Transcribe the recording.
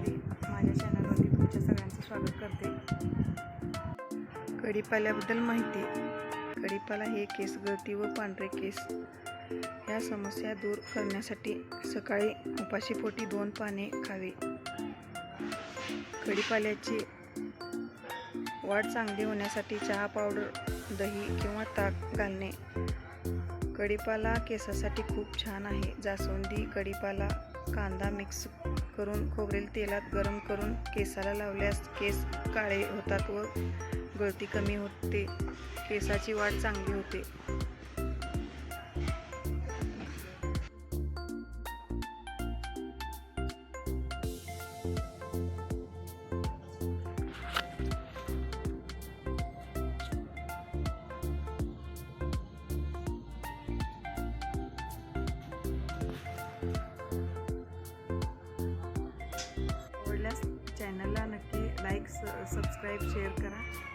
वैशाली माझ्या चॅनलवरती तुमच्या सगळ्यांचं स्वागत करते. कढीपाल्याबद्दल माहिती. कढीपाला हे केस गळती व पांढरे केस ह्या समस्या दूर करण्यासाठी सकाळी उपाशीपोटी दोन पाने खावे. कढीपाल्याची वाढ चांगली होण्यासाठी चहा पावडर दही किंवा ताक घालणे. कढीपाला केसासाठी खूप छान आहे. जास्वंदी कढीपाला कांदा मिक्स करून खोबरेल तेलात गरम करून केसाला लावल्यास केस काळे होतात व गळती कमी होते. केसाची वाढ चांगली होते. आवडल्यास सबस्क्राईब शेअर करा.